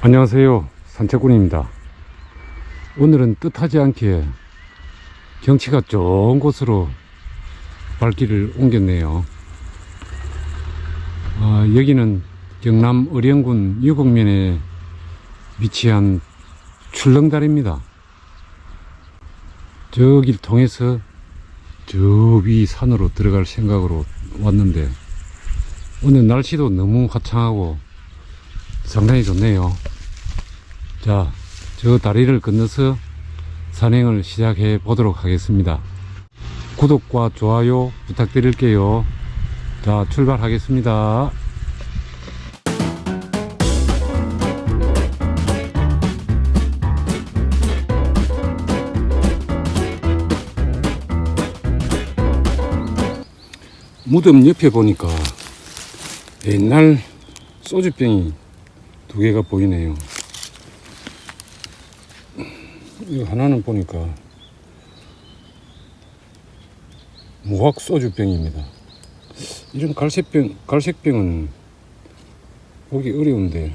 안녕하세요. 산책꾼입니다. 오늘은 뜻하지 않게 경치가 좋은 곳으로 발길을 옮겼네요. 아, 여기는 경남 의령군 유곡면에 위치한 출렁다리입니다. 저길 통해서 저 위 산으로 들어갈 생각으로 왔는데 오늘 날씨도 너무 화창하고 상당히 좋네요. 자, 저 다리를 건너서 산행을 시작해 보도록 하겠습니다. 구독과 좋아요 부탁드릴게요. 자, 출발하겠습니다. 무덤 옆에 보니까 옛날 소주병이 두 개가 보이네요. 이거 하나는 보니까 무학 소주병입니다. 이런 갈색병, 갈색병은 보기 어려운데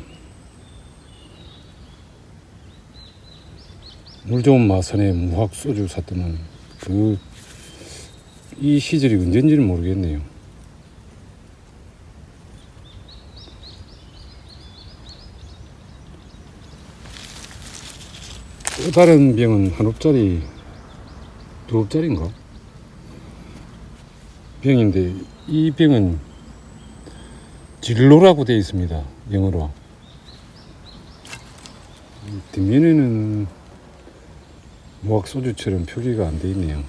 물 좋은 마산에 무학 소주 샀더만 그 이 시절이 언제인지는 모르겠네요. 또 다른 병은 한 옵짜리, 두 옵짜리인가? 병인데 이 병은 진로라고 되어 있습니다. 영어로. 이 뒷면에는 무학 소주처럼 표기가 안돼 있네요.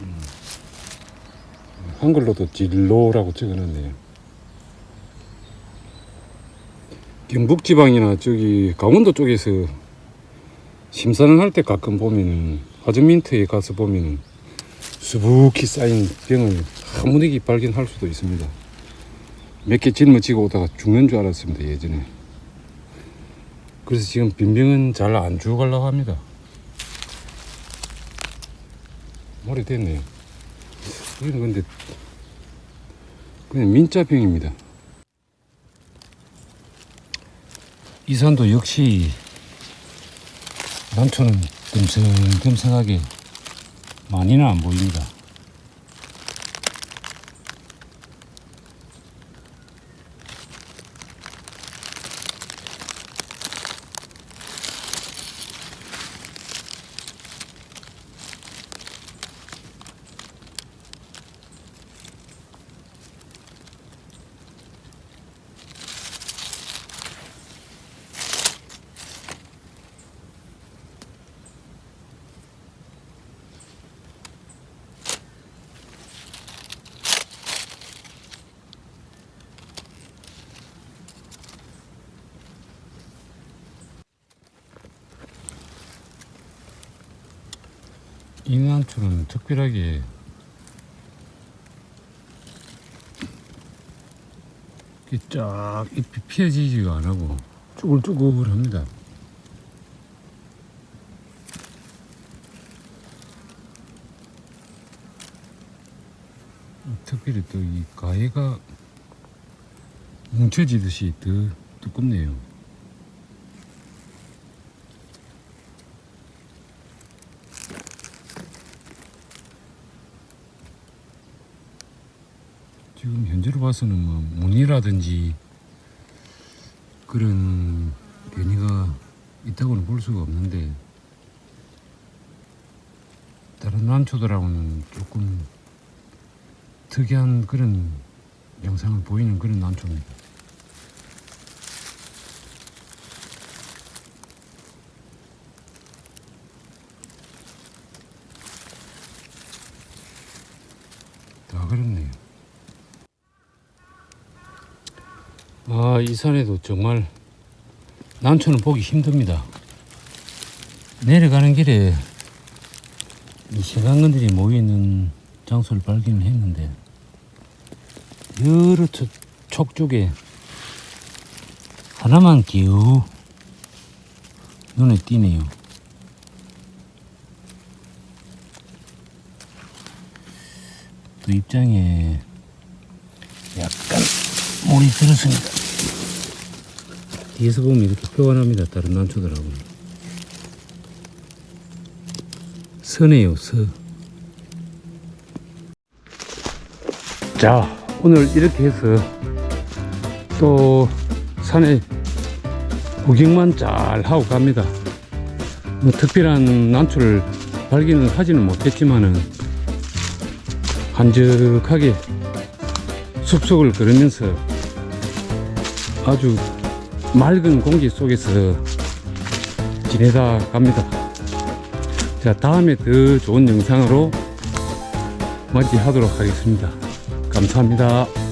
음. 한글로도 진로라고 적어놨네요. 경북 지방이나 저기 강원도 쪽에서 심사를 할 때 가끔 보면은 화전민트에 가서 보면은 수북히 쌓인 병을 한무더기 발견할 수도 있습니다. 몇 개 짊어지고 오다가 죽는 줄 알았습니다 예전에. 그래서 지금 빈병은 잘 안 죽어가려고 합니다. 오래됐네요. 이건 근데 그냥 민자병입니다. 이 산도 역시 난초는 듬성듬성하게 많이는 안 보입니다. 이 난초는 특별하게 이렇게 쫙 잎이 피어지지가 안 하고 쭈글쭈글합니다. 특별히 또 이 가해가 뭉쳐지듯이 더 두껍네요. 지금 현재로 봐서는 뭐 무늬라든지 그런 변이가 있다고는 볼 수가 없는데 다른 난초들하고는 조금 특이한 그런 영상을 보이는 그런 난초입니다. 다 그렇네요. 아, 이 산에도 정말 난초는 보기 힘듭니다. 내려가는 길에 이 시간건들이 모여있는 장소를 발견을 했는데 여러 척, 촉쪽에 하나만 기우 눈에 띄네요. 또 입장에 약간 물이 들었습니다. 뒤에서 보면 이렇게 표현합니다. 다른 난초들하고. 서네요, 서. 자, 오늘 이렇게 해서 또 산에 구경만 잘 하고 갑니다. 뭐 특별한 난초를 발견을 하지는 못했지만은 한적하게 숲속을 걸으면서 아주 맑은 공기 속에서 지내다 갑니다. 자, 다음에 더 좋은 영상으로 맞이하도록 하겠습니다. 감사합니다.